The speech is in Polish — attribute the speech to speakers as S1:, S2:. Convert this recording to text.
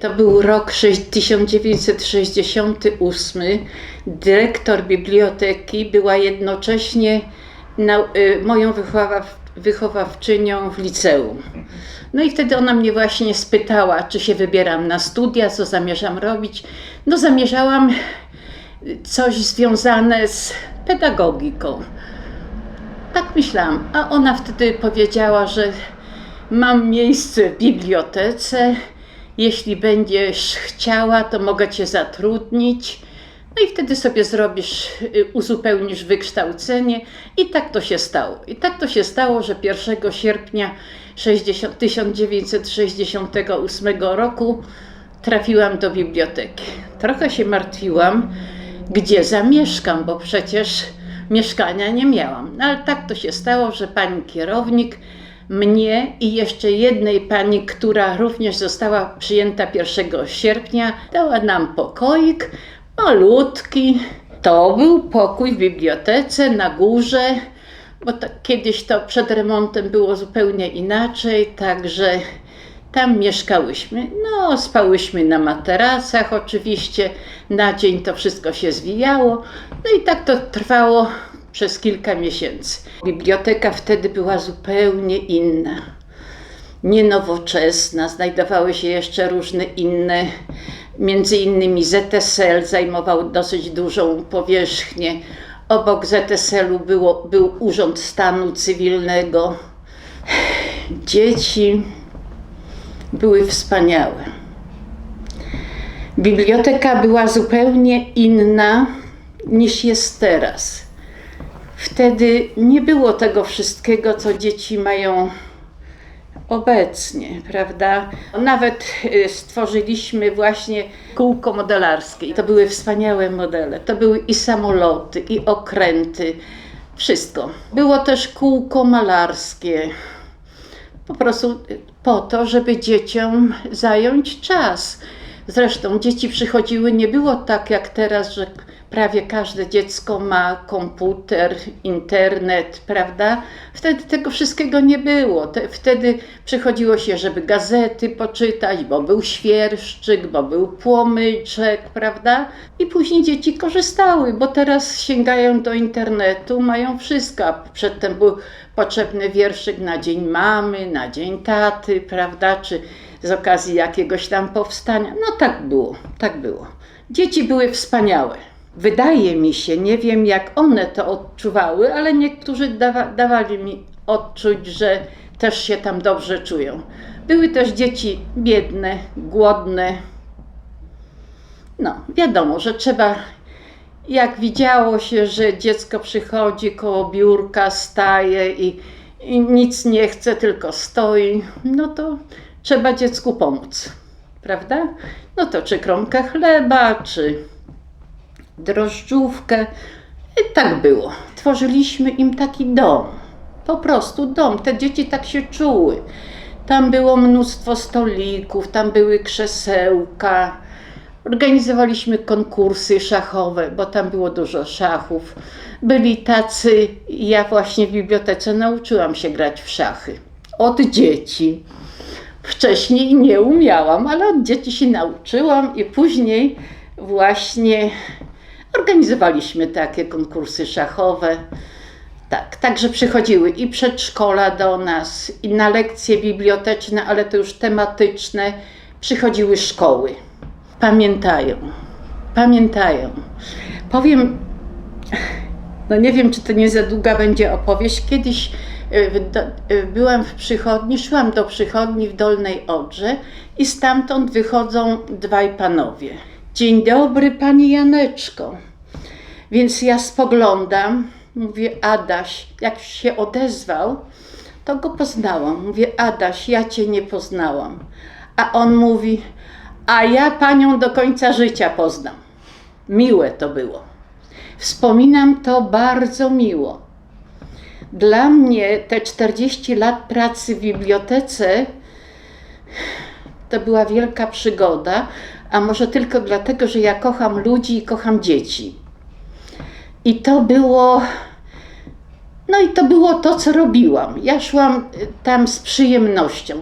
S1: To był rok sześć- 1968. Dyrektor biblioteki była jednocześnie y, moją wychowa- wychowawczynią w liceum. No i wtedy ona mnie właśnie spytała, czy się wybieram na studia, co zamierzam robić. No zamierzałam y, coś związane z pedagogiką. Tak myślałam. A ona wtedy powiedziała, że mam miejsce w bibliotece. Jeśli będziesz chciała, to mogę cię zatrudnić. No i wtedy sobie zrobisz, y, uzupełnisz wykształcenie. I tak to się stało. I tak to się stało, że 1 sierpnia 60, 1968 roku trafiłam do biblioteki. Trochę się martwiłam, gdzie zamieszkam, bo przecież mieszkania nie miałam. No ale tak to się stało, że pani kierownik mnie i jeszcze jednej pani, która również została przyjęta 1 sierpnia, dała nam pokoik malutki. To był pokój w bibliotece na górze, bo to, kiedyś to przed remontem było zupełnie inaczej, także tam mieszkałyśmy. No, spałyśmy na materacach oczywiście. Na dzień to wszystko się zwijało. No i tak to trwało przez kilka miesięcy. Biblioteka wtedy była zupełnie inna. Nienowoczesna, znajdowały się jeszcze różne inne, między innymi ZSL zajmował dosyć dużą powierzchnię. Obok ZSL-u było, był Urząd Stanu Cywilnego. Dzieci były wspaniałe. Biblioteka była zupełnie inna niż jest teraz. Wtedy nie było tego wszystkiego, co dzieci mają obecnie, prawda? Nawet y, stworzyliśmy właśnie kółko modelarskie. To były wspaniałe modele. To były i samoloty, i okręty, wszystko. Było też kółko malarskie. Po prostu y, po to, żeby dzieciom zająć czas. Zresztą dzieci przychodziły, nie było tak jak teraz, że prawie każde dziecko ma komputer, internet, prawda? Wtedy tego wszystkiego nie było. Te, wtedy przychodziło się, żeby gazety poczytać, bo był świerszczyk, bo był płomyczek, prawda? I później dzieci korzystały, bo teraz sięgają do internetu, mają wszystko. Przedtem był potrzebny wierszyk na dzień mamy, na dzień taty, prawda? Czy z okazji jakiegoś tam powstania. No tak było, tak było. Dzieci były wspaniałe. Wydaje mi się, nie wiem jak one to odczuwały, ale niektórzy dawa, dawali mi odczuć, że też się tam dobrze czują. Były też dzieci biedne, głodne. No, wiadomo, że trzeba, jak widziało się, że dziecko przychodzi koło biurka, staje i, i nic nie chce, tylko stoi, no to trzeba dziecku pomóc, prawda? No to czy kromkę chleba, czy drożdżówkę. I tak było. Tworzyliśmy im taki dom. Po prostu dom. Te dzieci tak się czuły. Tam było mnóstwo stolików, tam były krzesełka. Organizowaliśmy konkursy szachowe, bo tam było dużo szachów. Byli tacy, ja właśnie w bibliotece nauczyłam się grać w szachy. Od dzieci. Wcześniej nie umiałam, ale od dzieci się nauczyłam i później właśnie organizowaliśmy takie konkursy szachowe. Tak, także przychodziły i przedszkola do nas, i na lekcje biblioteczne, ale to już tematyczne, przychodziły szkoły. Pamiętają, pamiętają. Powiem, no nie wiem, czy to nie za długa będzie opowieść. Kiedyś do, y, byłam w przychodni, szłam do przychodni w Dolnej Odrze i stamtąd wychodzą dwaj panowie. Dzień dobry, pani Janeczko. Więc ja spoglądam, mówię Adaś, jak się odezwał, to go poznałam. Mówię Adaś, ja cię nie poznałam. A on mówi, a ja panią do końca życia poznam. Miłe to było. Wspominam to bardzo miło. Dla mnie te 40 lat pracy w bibliotece to była wielka przygoda, a może tylko dlatego, że ja kocham ludzi i kocham dzieci. I to było. No i to było to, co robiłam. Ja szłam y, tam z przyjemnością.